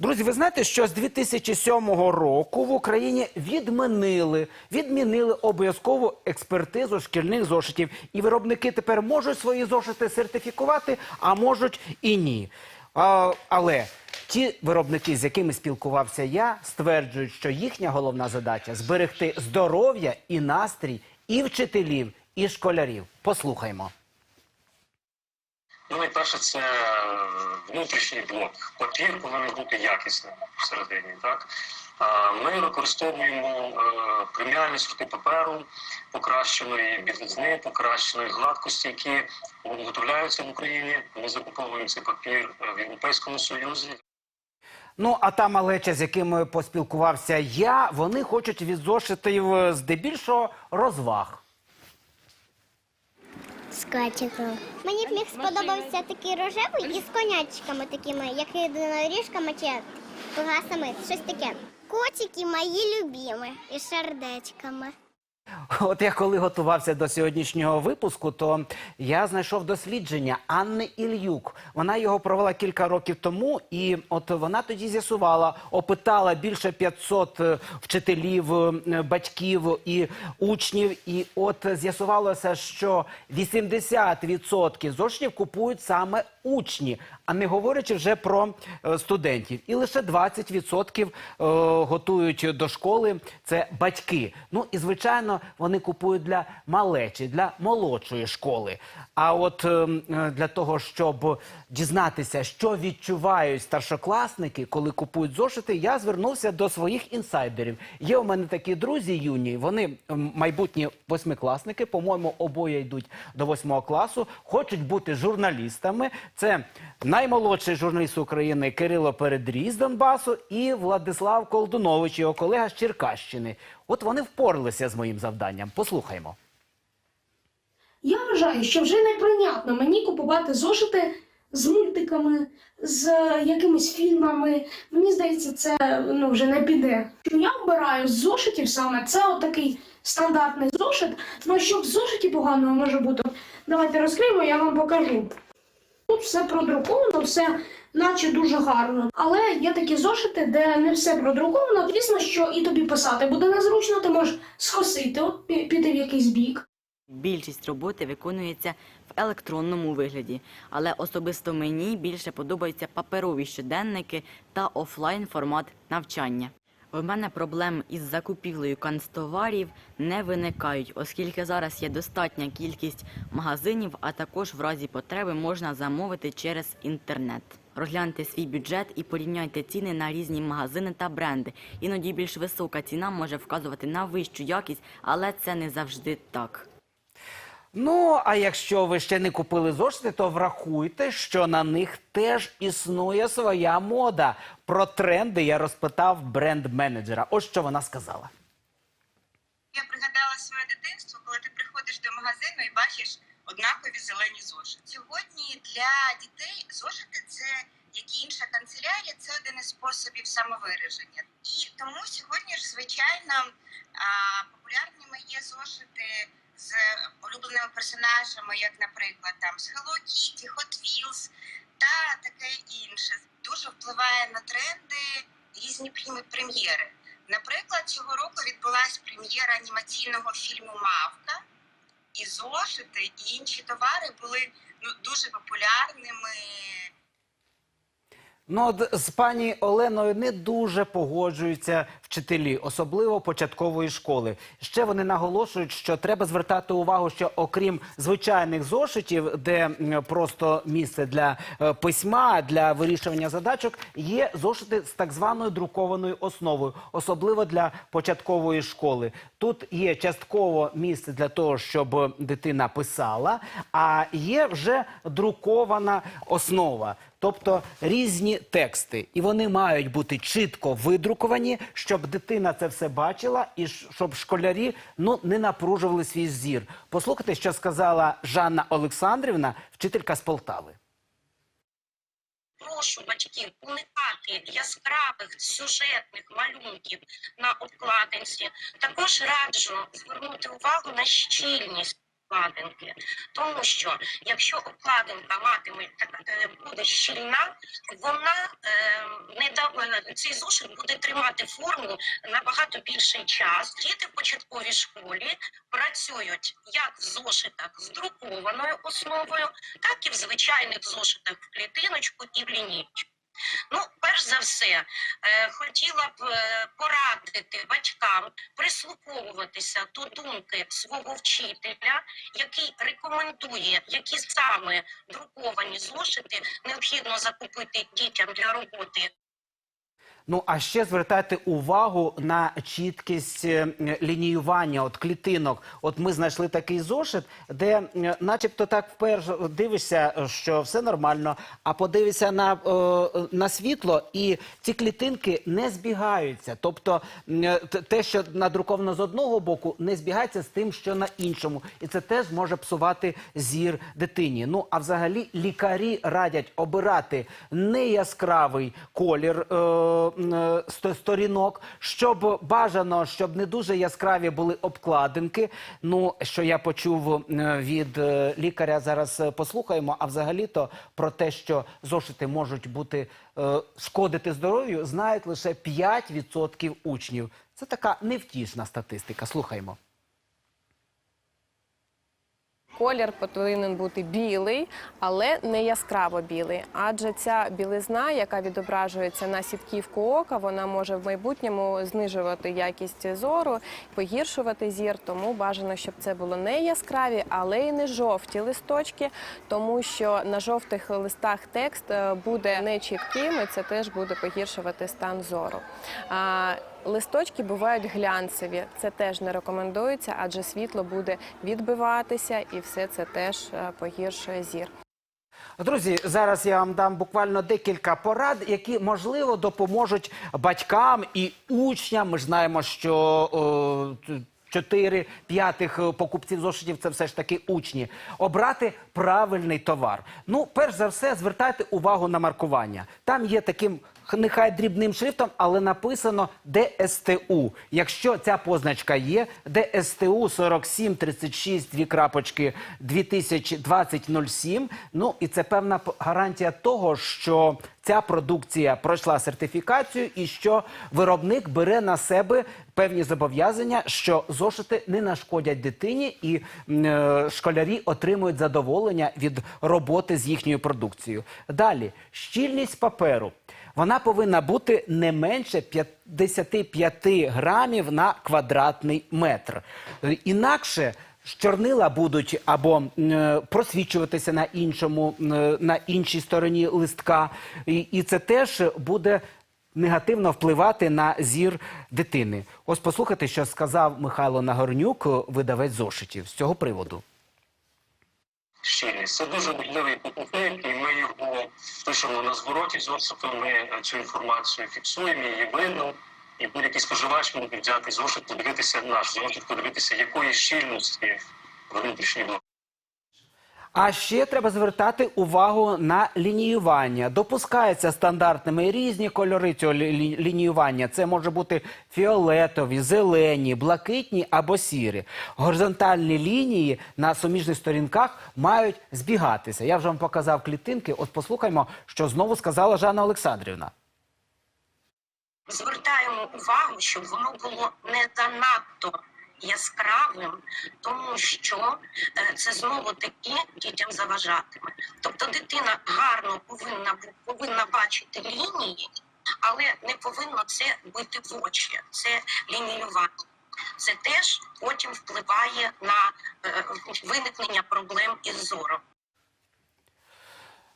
Друзі, ви знаєте, що з 2007 року в Україні відмінили, відмінили обов'язкову експертизу шкільних зошитів. І виробники тепер можуть свої зошити сертифікувати, а можуть і ні. А, але ті виробники, з якими спілкувався я, стверджують, що їхня головна задача зберегти здоров'я і настрій і вчителів, і школярів. Послухаймо. Ну, найперше, це е, внутрішній блок. Папір повинен бути якісним всередині. Так? Ми використовуємо е, преміальні сорти паперу, покращеної білизни, покращеної гладкості, які виготовляються в Україні. Ми закуповуємо цей папір е, в Європейському Союзі. Ну, а та малеча, з якими поспілкувався я, вони хочуть від зошитів здебільшого розваг. З котиком. Мені б міг сподобався такий рожевий із конячками такими, як єдиноріжками чи пугасами, Щось таке. Котики мої любимі і сердечками. От я коли готувався до сьогоднішнього випуску, то я знайшов дослідження Анни Ільюк. Вона його провела кілька років тому, і от вона тоді з'ясувала, опитала більше 500 е, вчителів, е, батьків і учнів. І от з'ясувалося, що 80% зошитів купують саме учні, а не говорячи вже про е, студентів. І лише 20% е, готують до школи це батьки. Ну і звичайно, вони купують для малечі, для молодшої школи. А от е, е, для того, щоб дізнатися, що відчувають старшокласники, коли купують зошити, я звернувся до своїх інсайдерів. Є у мене такі друзі юні. Вони майбутні восьмикласники. По-моєму, обоє йдуть до восьмого класу, хочуть бути журналістами. Це наймолодший журналіст України Кирило Передрій з Донбасу і Владислав Колдунович, його колега з Черкащини. От вони впоралися з моїм завданням. Послухаймо. Я вважаю, що вже неприйнятно мені купувати зошити з мультиками, з е, якимись фільмами. Мені здається, це ну, вже не піде. Я обираю з зошитів саме це отакий стандартний зошит. Ну що в зошиті поганого може бути? Давайте розкриємо, я вам покажу. Тут все продруковано, все наче дуже гарно. Але є такі зошити, де не все продруковано. Звісно, що і тобі писати буде незручно, ти можеш схосити, піти в якийсь бік. Більшість роботи виконується в електронному вигляді, але особисто мені більше подобаються паперові щоденники та офлайн формат навчання. У мене проблем із закупівлею канцтоварів не виникають, оскільки зараз є достатня кількість магазинів, а також в разі потреби можна замовити через інтернет. Розгляньте свій бюджет і порівняйте ціни на різні магазини та бренди. Іноді більш висока ціна може вказувати на вищу якість, але це не завжди так. Ну, а якщо ви ще не купили зошити, то врахуйте, що на них теж існує своя мода. Про тренди я розпитав бренд-менеджера. Ось що вона сказала. Я пригадала своє дитинство, коли ти приходиш до магазину і бачиш однакові зелені зошити. Сьогодні для дітей зошити це як і інша канцелярія, це один із способів самовираження. І тому сьогодні ж звичайно популярними є зошити з улюбленими персонажами, як, наприклад, там з Hello Kitty, Hot Wheels та таке інше. Дуже впливає на тренди різні прем'єри. Наприклад, цього року відбулася прем'єра анімаційного фільму Мавка, і зошити, і інші товари були ну, дуже популярними. Ну, от з пані Оленою не дуже погоджуються вчителі, особливо початкової школи. Ще вони наголошують, що треба звертати увагу, що окрім звичайних зошитів, де просто місце для е, письма, для вирішування задачок, є зошити з так званою друкованою основою, особливо для початкової школи. Тут є частково місце для того, щоб дитина писала, а є вже друкована основа. Тобто різні тексти, і вони мають бути чітко видруковані, щоб дитина це все бачила, і щоб школярі ну не напружували свій зір. Послухайте, що сказала Жанна Олександрівна, вчителька з Полтави. прошу батьків уникати яскравих сюжетних малюнків на обкладинці. Також раджу звернути увагу на щільність обкладинки. Тому що якщо обкладинка матиме е, буде щільна, вона е, не да, е, цей зошит буде тримати форму набагато більший час. Діти в початковій школі працюють як в зошитах з друкованою основою, так і в звичайних зошитах в клітиночку і в лінійку. Ну, перш за все, е, хотіла б е, порадити батькам прислуховуватися до думки свого вчителя, який рекомендує, які саме друковані зошити необхідно закупити дітям для роботи Ну а ще звертайте увагу на чіткість е, лініювання от клітинок. От ми знайшли такий зошит, де, е, начебто, так вперше дивишся, що все нормально, а подивишся на, е, на світло, і ці клітинки не збігаються. Тобто те, що надруковано з одного боку, не збігається з тим, що на іншому, і це теж може псувати зір дитині. Ну а взагалі лікарі радять обирати не яскравий колір е, сторінок, щоб бажано, щоб не дуже яскраві були обкладинки. Ну що я почув е, від е, лікаря, зараз е, послухаємо. А взагалі-то про те, що зошити можуть бути е, шкодити здоров'ю, знають лише 5% учнів. Це така невтішна статистика. Слухаймо. Колір повинен бути білий, але не яскраво білий. Адже ця білизна, яка відображується на сітківку ока, вона може в майбутньому знижувати якість зору, погіршувати зір. Тому бажано, щоб це було не яскраві, але й не жовті листочки, тому що на жовтих листах текст е, буде нечітким, і це теж буде погіршувати стан зору. Листочки бувають глянцеві. Це теж не рекомендується, адже світло буде відбиватися, і все це теж е, погіршує зір. Друзі, зараз я вам дам буквально декілька порад, які можливо допоможуть батькам і учням. Ми знаємо, що о, т- чотири п'ятих е, покупців зошитів це все ж таки учні. Обрати правильний товар. Ну, перш за все, звертайте увагу на маркування. Там є таким. Нехай дрібним шрифтом, але написано ДСТУ. Якщо ця позначка є, ДСТУ 4736 дві крапочки 2020-07, ну і це певна гарантія того, що ця продукція пройшла сертифікацію і що виробник бере на себе певні зобов'язання, що зошити не нашкодять дитині, і е, школярі отримують задоволення від роботи з їхньою продукцією. Далі щільність паперу. Вона повинна бути не менше 55 грамів на квадратний метр. Інакше чорнила будуть або е, просвічуватися на іншому, е, на іншій стороні листка, і це теж буде негативно впливати на зір дитини. Ось послухайте, що сказав Михайло Нагорнюк, видавець зошитів з цього приводу. Щільність. Це дуже важливий показник, і ми його пишемо на звороті з зошиту. Ми цю інформацію фіксуємо, її видно. І будь-який споживач може взяти зошит, подивитися наш зошит, подивитися, якої щільності внутрішній блок. А ще треба звертати увагу на лініювання. Допускаються стандартними різні кольори цього лі- лі- лініювання. Це може бути фіолетові, зелені, блакитні або сірі. Горизонтальні лінії на суміжних сторінках мають збігатися. Я вже вам показав клітинки. От послухаймо, що знову сказала Жанна Олександрівна. звертаємо увагу, щоб воно було не занадто яскравим, тому що е, це знову таки дітям заважатиме. Тобто дитина гарно повинна повинна бачити лінії, але не повинно це бити в очі. Це лініювання. Це теж потім впливає на е, виникнення проблем із зором.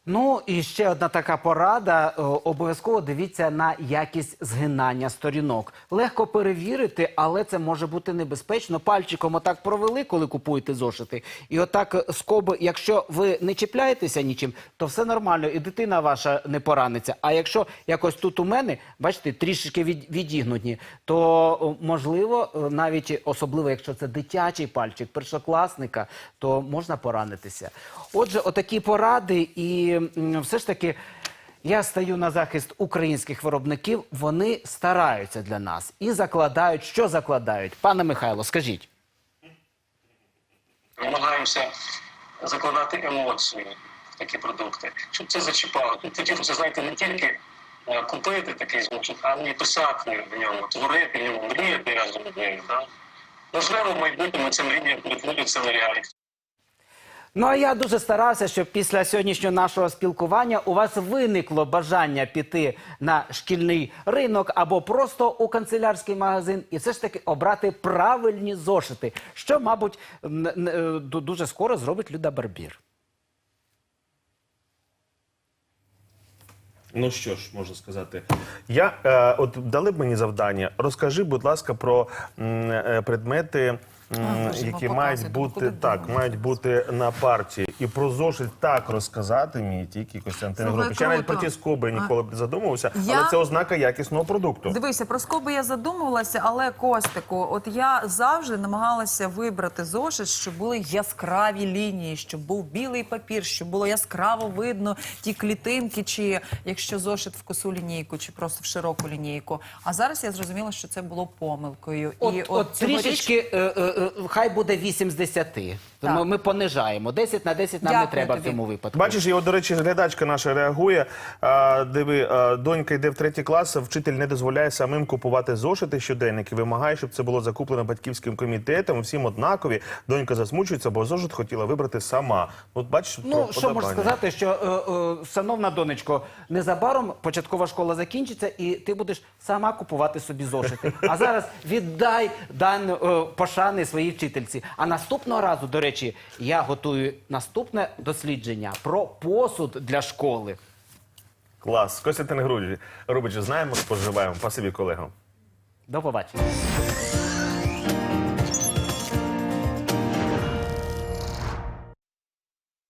Ну і ще одна така порада: Е, обов'язково дивіться на якість згинання сторінок. Легко перевірити, але це може бути небезпечно. Пальчиком отак провели, коли купуєте зошити, і отак е, скоби, якщо ви не чіпляєтеся нічим, то все нормально, і дитина ваша не пораниться. А якщо якось тут у мене, бачите, трішечки від, відігнуті, то можливо, е, навіть особливо, якщо це дитячий пальчик першокласника, то можна поранитися. Отже, отакі поради, і все ж таки. Я стаю на захист українських виробників. Вони стараються для нас і закладають, що закладають. Пане Михайло, скажіть. Намагаємося закладати емоції в такі продукти, щоб це зачіпало. Тут хотілося, знаєте, не тільки е, купити такий зошит, а й писати в ньому, творити в ньому, мріяти разом з. Да? Можливо, в майбутньому ця мрія перетвориться на реальність. Ну а я дуже старався, щоб після сьогоднішнього нашого спілкування у вас виникло бажання піти на шкільний ринок або просто у канцелярський магазин і все ж таки обрати правильні зошити, що, мабуть, дуже скоро зробить Люда Барбір. Ну що ж, можна сказати. Я е, от дали б мені завдання. Розкажи, будь ласка, про м, е, предмети, які ну, мають бути так, мають бути на партії. І про зошит так розказати мені тільки Костянтин Слухай, Гробич. Я навіть про круто. ті скоби ніколи б не задумувався, Я- але це ознака якісного продукту. Дивися, про скоби я задумувалася, але Костику, от я завжди намагалася вибрати зошит, щоб були яскраві лінії, щоб був білий папір, щоб було яскраво видно ті клітинки, чи якщо зошит в косу лінійку, чи просто в широку лінійку. А зараз я зрозуміла, що це було помилкою. От, І от, цьогоріч- трішечки, е, е, е, хай буде 8 з 10. Тому Так. ми понижаємо. 10 на 10 нам не треба тобі. в цьому випадку. Бачиш, і от, до речі, глядачка наша реагує. А, диви, а, донька йде в третій клас, а вчитель не дозволяє самим купувати зошити щоденники. Вимагає, щоб це було закуплено батьківським комітетом. Всім однакові. Донька засмучується, бо зошит хотіла вибрати сама. От бачиш, Ну, про- що можу подобання. сказати, що, е, е, шановна донечко, незабаром початкова школа закінчиться, і ти будеш сама купувати собі зошити. А зараз віддай дан е, пошани своїй вчительці. А наступного разу, до речі, я готую наступне дослідження про посуд для школи. Клас. Костянтин Грудж, Рубич, знаємо, споживаємо. Спасибі, колего. До побачення.